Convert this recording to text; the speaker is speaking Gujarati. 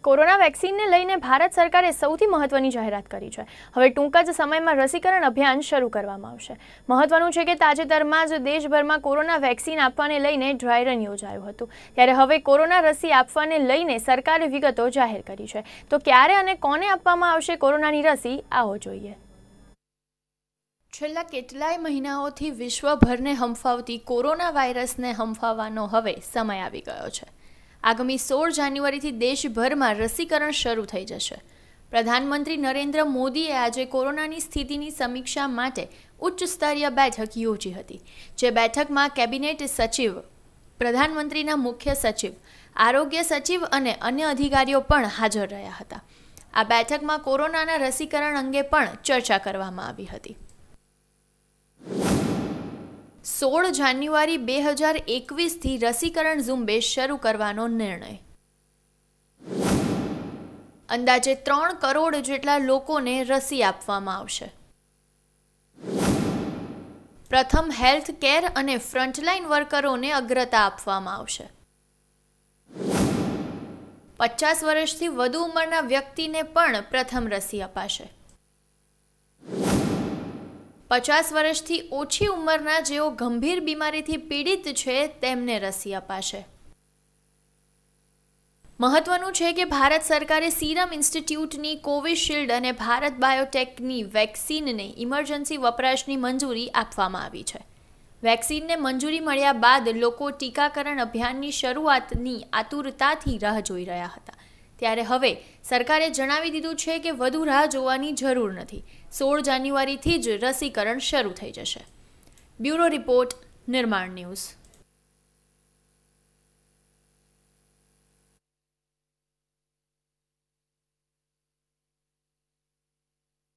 કોરોના વેક્સિનને લઈને ભારત સરકારે સૌથી મહત્વની જાહેરાત કરી છે. હવે ટૂંક જ સમયમાં રસીકરણ અભિયાન શરૂ કરવામાં આવશે. મહત્વનું છે કે તાજેતરમાં જ દેશભરમાં કોરોના વેક્સિન આપવાને લઈને ડ્રાય રન યોજાયું હતું. ત્યારે હવે કોરોના રસી આપવાને લઈને સરકારે વિગતો જાહેર કરી છે. તો ક્યારે અને કોને આપવામાં આવશે કોરોનાની રસી? આવો જોઈએ. છેલ્લા કેટલાય મહિનાઓથી વિશ્વભરને હંફાવતી કોરોના વાયરસને હંફાવવાનો હવે સમય આવી ગયો છે. આગામી સોળ જાન્યુઆરીથી દેશભરમાં રસીકરણ શરૂ થઈ જશે. પ્રધાનમંત્રી નરેન્દ્ર મોદીએ આજે કોરોનાની સ્થિતિની સમીક્ષા માટે ઉચ્ચ સ્તરીય બેઠક યોજી હતી, જે બેઠકમાં કેબિનેટ સચિવ, પ્રધાનમંત્રીના મુખ્ય સચિવ, આરોગ્ય સચિવ અને અન્ય અધિકારીઓ પણ હાજર રહ્યા હતા. આ બેઠકમાં કોરોનાના રસીકરણ અંગે પણ ચર્ચા કરવામાં આવી હતી. સોળ જાન્યુઆરી બે હજાર એકવીસથી રસીકરણ ઝુંબેશ શરૂ કરવાનો નિર્ણય. અંદાજે ત્રણ કરોડ જેટલા લોકોને રસી આપવામાં આવશે. પ્રથમ હેલ્થ કેર અને ફ્રન્ટલાઇન વર્કરોને અગ્રતા આપવામાં આવશે. પચાસ વર્ષથી વધુ ઉંમરના વ્યક્તિને પણ પ્રથમ રસી અપાશે. પચાસ વર્ષથી ઓછી ઉંમરના જેઓ ગંભીર બીમારીથી પીડિત છે, તેમને રસી અપાશે. મહત્વનું છે કે ભારત સરકારે સીરમ ઇન્સ્ટિટ્યૂટની કોવિશિલ્ડ અને ભારત બાયોટેકની વેક્સિનને ઇમરજન્સી વપરાશની મંજૂરી આપવામાં આવી છે. વેક્સિનને મંજૂરી મળ્યા બાદ લોકો ટીકાકરણ અભિયાનની શરૂઆતની આતુરતાથી રાહ જોઈ રહ્યા હતા. ત્યારે હવે સરકારે જણાવી દીધું છે કે વધુ રાહ જોવાની જરૂર નથી. સોળ જાન્યુઆરીથી જ રસીકરણ શરૂ થઈ જશે. Bureau report, Nirman news.